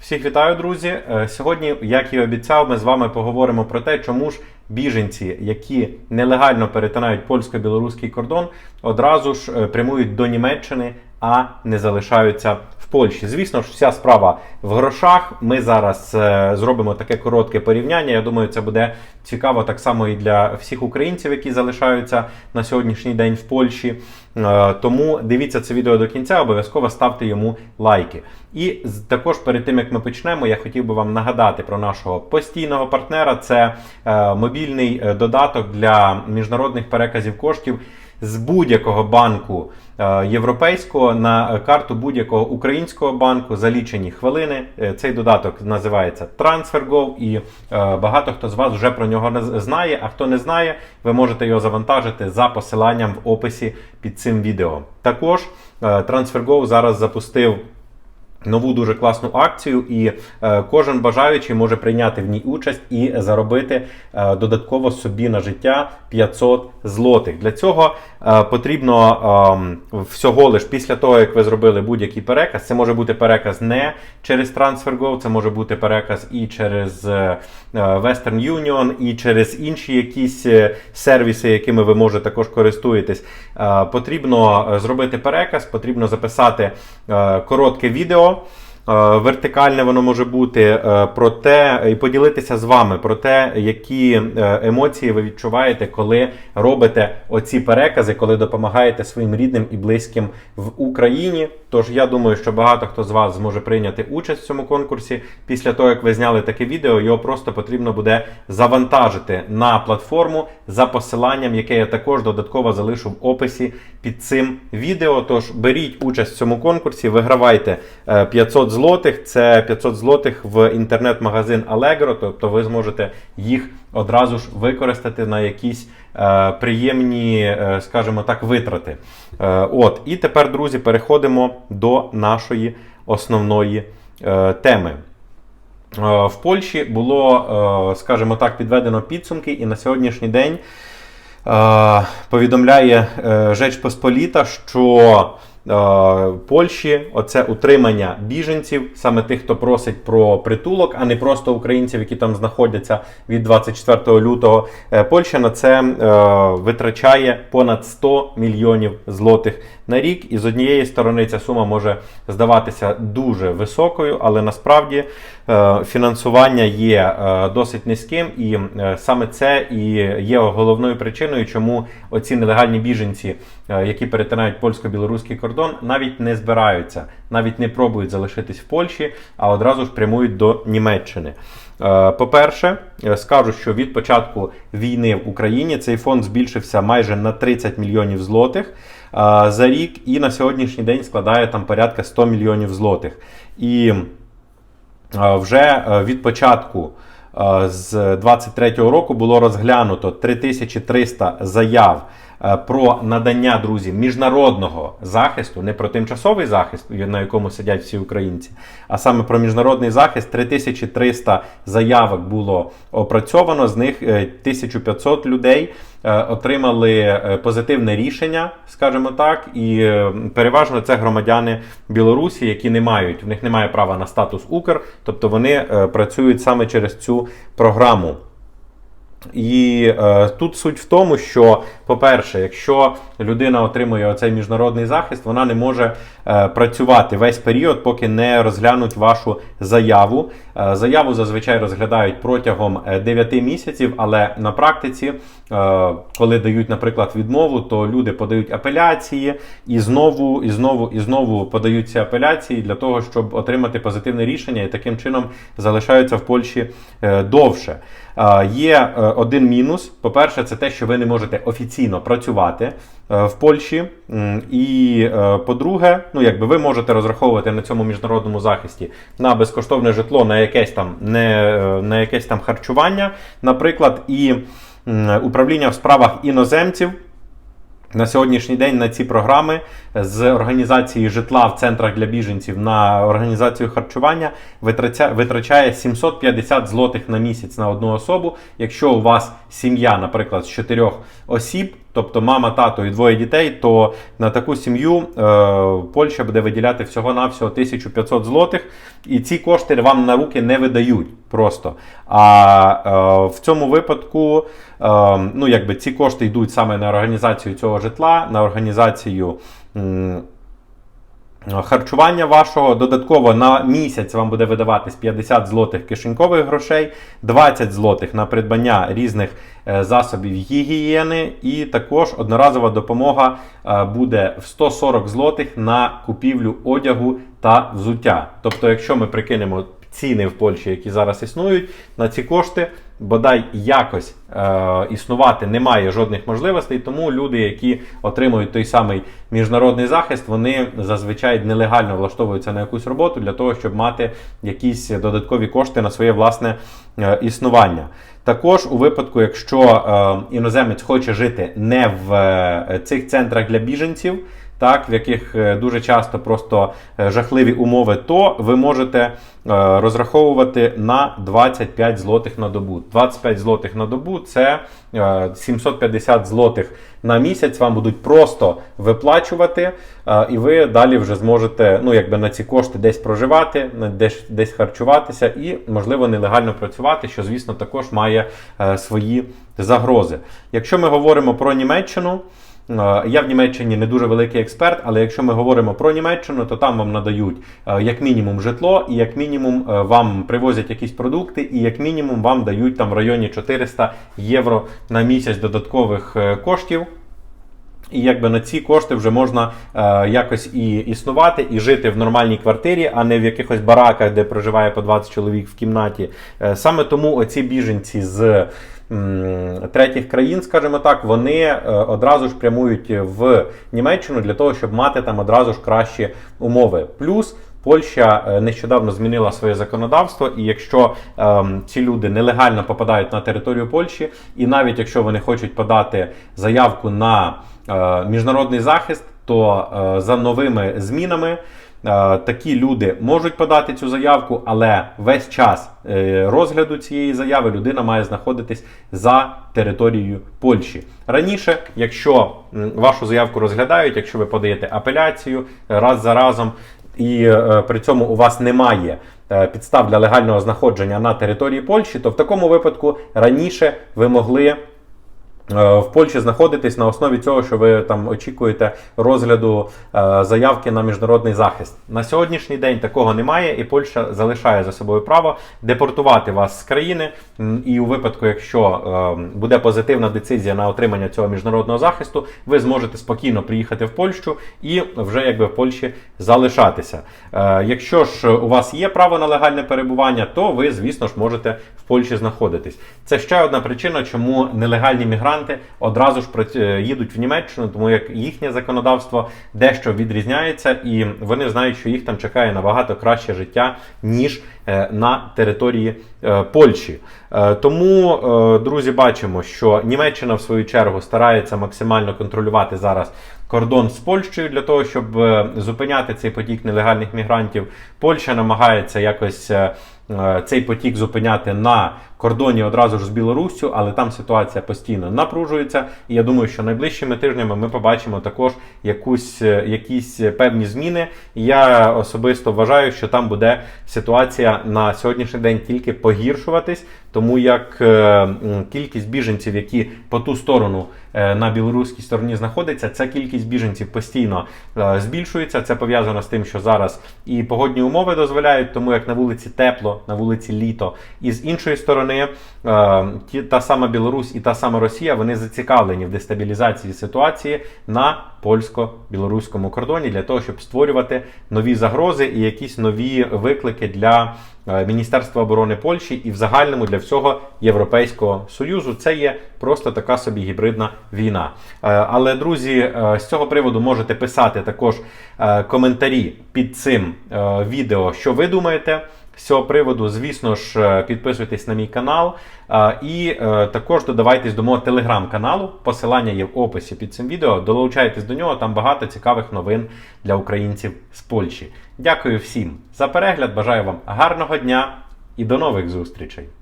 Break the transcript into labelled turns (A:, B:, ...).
A: Всіх вітаю, друзі. Е, Сьогодні, як і обіцяв, ми з вами поговоримо про те, чому ж біженці, які нелегально перетинають польсько-білоруський кордон, одразу ж е, прямують до Німеччини, а не залишаються в Польщі. Звісно ж, вся справа в грошах. Ми зараз е, зробимо таке коротке порівняння. Я думаю, це буде цікаво так само і для всіх українців, які залишаються на сьогоднішній день в Польщі. Е, Тому дивіться це відео до кінця, обов'язково ставте йому лайки. І також перед тим як ми почнемо, я хотів би вам нагадати про нашого постійного партнера. Це е, мобільний е, додаток для міжнародних переказів коштів з будь-якого банку е, європейського на карту будь-якого українського банку за лічені хвилини. Е, Цей додаток називається TransferGo, і е, багато хто з вас вже про нього не знає. А хто не знає, ви можете його завантажити за посиланням в описі під цим відео. Також TransferGo зараз запустив. Нову дуже класну акцію, і е, кожен бажаючий може прийняти в ній участь і заробити е, додатково собі на життя 500 злотих. Для цього е, потрібно е, всього лиш після того, як ви зробили будь-який переказ. Це може бути переказ не через TransferGo, це може бути переказ і через е, е, Western Union, і через інші якісь е, сервіси, якими ви може також користуєтесь. Е, Потрібно е, зробити переказ, потрібно записати е, коротке відео. Е, Вертикальне воно може бути е, про те, і поділитися з вами про те, які е, емоції ви відчуваєте, коли робите оці перекази, коли допомагаєте своїм рідним і близьким в Україні. Тож я думаю, що багато хто з вас зможе прийняти участь в цьому конкурсі. Після того, як ви зняли таке відео, його просто потрібно буде завантажити на платформу за посиланням, яке я також додатково залишу в описі під цим відео. Тож беріть участь в цьому конкурсі, вигравайте е, 500 злотих. Це 500 злотих в інтернет-магазин Allegro, тобто ви зможете їх одразу ж використати на якісь е, приємні, е, скажімо так, витрати. Е, от, і тепер, друзі, переходимо до нашої основної е, теми. Е, В Польщі було, е, скажімо так, підведено підсумки, і на сьогоднішній день е, повідомляє е, Жеч Посполіта, що Польщі оце утримання біженців, саме тих, хто просить про притулок, а не просто українців, які там знаходяться від 24 лютого. Е, Польща на це е, витрачає понад 100 мільйонів злотих на рік. І з однієї сторони ця сума може здаватися дуже високою, але насправді е, фінансування є е, досить низьким, і е, саме це і є головною причиною, чому оці нелегальні біженці, які перетинають польсько-білоруський кордон, навіть не збираються, навіть не пробують залишитись в Польщі, а одразу ж прямують до Німеччини. Е, По-перше, е, скажу, що від початку війни в Україні цей фонд збільшився майже на 30 мільйонів злотих е, за рік, і на сьогоднішній день складає там порядка 100 мільйонів злотих. І вже від початку з 23-го року було розглянуто 3300 заяв про надання друзі міжнародного захисту, не про тимчасовий захист, на якому сидять всі українці, а саме про міжнародний захист. 3300 заявок було опрацьовано. З них е, 1500 людей е, отримали е, позитивне рішення, скажімо так, і е, переважно це громадяни Білорусі, які не мають, в них немає права на статус Укр, тобто вони е, працюють саме через цю програму. І е, тут суть в тому, що, по-перше, якщо людина отримує оцей міжнародний захист, вона не може е, працювати весь період, поки не розглянуть вашу заяву. Е, заяву зазвичай розглядають протягом е, 9 місяців, але на практиці, е, коли дають, наприклад, відмову, то люди подають апеляції і знову, і знову, і знову подають ці апеляції для того, щоб отримати позитивне рішення, і таким чином залишаються в Польщі е, довше. Е, Є е, один мінус. По-перше, це те, що ви не можете офіційно працювати е, в Польщі. І е, по-друге, ну якби ви можете розраховувати на цьому міжнародному захисті на безкоштовне житло, на якесь там не е, на якесь там харчування, наприклад, і управління в справах іноземців. На сьогоднішній день на ці програми з організації житла в центрах для біженців на організацію харчування витрача- витрачає 750 злотих на місяць на одну особу. Якщо у вас сім'я, наприклад, з чотирьох осіб, тобто мама, тато і двоє дітей, то на таку сім'ю е, Польща буде виділяти всього-навсього 1500 злотих, і ці кошти вам на руки не видають просто. А е, в цьому випадку е, ну, якби ці кошти йдуть саме на організацію цього житла, на організацію. м, Харчування вашого додатково на місяць вам буде видаватись 50 злотих кишенькових грошей, 20 злотих на придбання різних е, засобів гігієни, і також одноразова допомога е, буде в 140 злотих на купівлю одягу та взуття. Тобто, якщо ми прикинемо ціни в Польщі, які зараз існують, на ці кошти бодай якось е, існувати немає жодних можливостей, тому люди, які отримують той самий міжнародний захист, вони зазвичай нелегально влаштовуються на якусь роботу для того, щоб мати якісь додаткові кошти на своє власне е, існування. Також у випадку, якщо е, іноземець хоче жити не в е, цих центрах для біженців, так, в яких е, дуже часто просто е, жахливі умови, то ви можете е, розраховувати на 25 злотих на добу. 25 злотих на добу це е, 750 злотих на місяць вам будуть просто виплачувати, і ви далі вже зможете ну, якби на ці кошти десь проживати, десь, десь харчуватися і, можливо, нелегально працювати, що, звісно, також має свої загрози. Якщо ми говоримо про Німеччину. Е, Я в Німеччині не дуже великий експерт, але якщо ми говоримо про Німеччину, то там вам надають е, як мінімум житло, і як мінімум е, вам привозять якісь продукти, і як мінімум вам дають там в районі 400 євро на місяць додаткових коштів. І якби на ці кошти вже можна е, якось і існувати, і жити в нормальній квартирі, а не в якихось бараках, де проживає по 20 чоловік в кімнаті. Е, саме тому оці біженці з третіх країн, скажімо так, вони е, одразу ж прямують в Німеччину для того, щоб мати там одразу ж кращі умови. Плюс Польща е, нещодавно змінила своє законодавство, і якщо ем, ці люди нелегально попадають на територію Польщі, і навіть якщо вони хочуть подати заявку на міжнародний захист, то е, за новими змінами е, такі люди можуть подати цю заявку, але весь час е, розгляду цієї заяви людина має знаходитись за територією Польщі. Раніше, якщо вашу заявку розглядають, якщо ви подаєте апеляцію е, раз за разом, і е, при цьому у вас немає е, підстав для легального знаходження на території Польщі, то в такому випадку раніше ви могли е, в Польщі знаходитись на основі цього, що ви там очікуєте розгляду е, заявки на міжнародний захист. На сьогоднішній день такого немає, і Польща залишає за собою право депортувати вас з країни. І у випадку, якщо е, буде позитивна децизія на отримання цього міжнародного захисту, ви зможете спокійно приїхати в Польщу і вже якби в Польщі залишатися. Е, Якщо ж у вас є право на легальне перебування, то ви, звісно ж, можете в Польщі знаходитись. Це ще одна причина, чому нелегальні мігранти одразу ж е, їдуть в Німеччину, тому як їхнє законодавство дещо відрізняється, і вони знають, що їх там чекає набагато краще життя, ніж на території е, Польщі. Е, Тому, е, друзі, бачимо, що Німеччина в свою чергу старається максимально контролювати зараз кордон з Польщею для того, щоб е, зупиняти цей потік нелегальних мігрантів. Польща намагається якось е, е, цей потік зупиняти на кордоні одразу ж з Білоруссю, але там ситуація постійно напружується. І я думаю, що найближчими тижнями ми побачимо також якусь, е, якісь певні зміни. Я особисто вважаю, що там буде ситуація на сьогоднішній день тільки погіршуватись, тому як е, кількість біженців, які по ту сторону е, на білоруській стороні знаходяться, ця кількість біженців постійно е, збільшується. Це пов'язано з тим, що зараз і погодні умови дозволяють, тому як на вулиці тепло, на вулиці літо. І з іншої сторони, та сама Білорусь і та сама Росія вони зацікавлені в дестабілізації ситуації на польсько-білоруському кордоні для того, щоб створювати нові загрози і якісь нові виклики для Міністерства оборони Польщі і в загальному для всього Європейського союзу. Це є просто така собі гібридна війна. Е, Але друзі, е, з цього приводу можете писати також е, коментарі під цим відео, що ви думаєте. З цього приводу, звісно ж, підписуйтесь на мій канал і також додавайтесь до мого телеграм-каналу. Посилання є в описі під цим відео. Долучайтесь до нього, там багато цікавих новин для українців з Польщі. Дякую всім за перегляд. Бажаю вам гарного дня і до нових зустрічей!